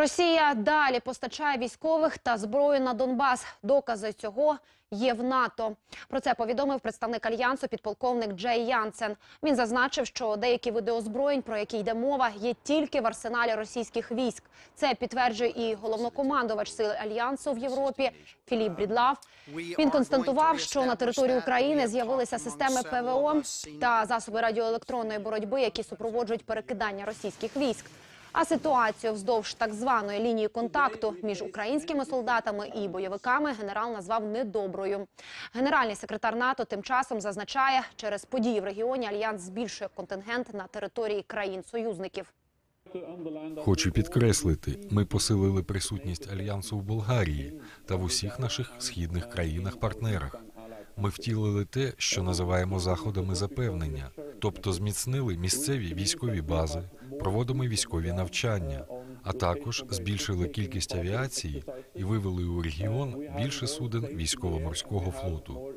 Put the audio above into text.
Росія далі постачає військових та зброю на Донбас. Докази цього є в НАТО. Про це повідомив представник альянсу підполковник Джей Янсен. Він зазначив, що деякі види озброєнь, про які йде мова, є тільки в арсеналі російських військ. Це підтверджує і головнокомандувач сил альянсу в Європі Філіп Брідлав. Він констатував, що на території України з'явилися системи ПВО та засоби радіоелектронної боротьби, які супроводжують перекидання російських військ. А ситуацію вздовж так званої лінії контакту між українськими солдатами і бойовиками генерал назвав недоброю. Генеральний секретар НАТО тим часом зазначає, через події в регіоні альянс збільшує контингент на території країн-союзників. Хочу підкреслити, ми посилили присутність альянсу в Болгарії та в усіх наших східних країнах-партнерах. Ми втілили те, що називаємо заходами запевнення, тобто зміцнили місцеві військові бази, проводимо військові навчання, а також збільшили кількість авіації і вивели у регіон більше суден військово-морського флоту.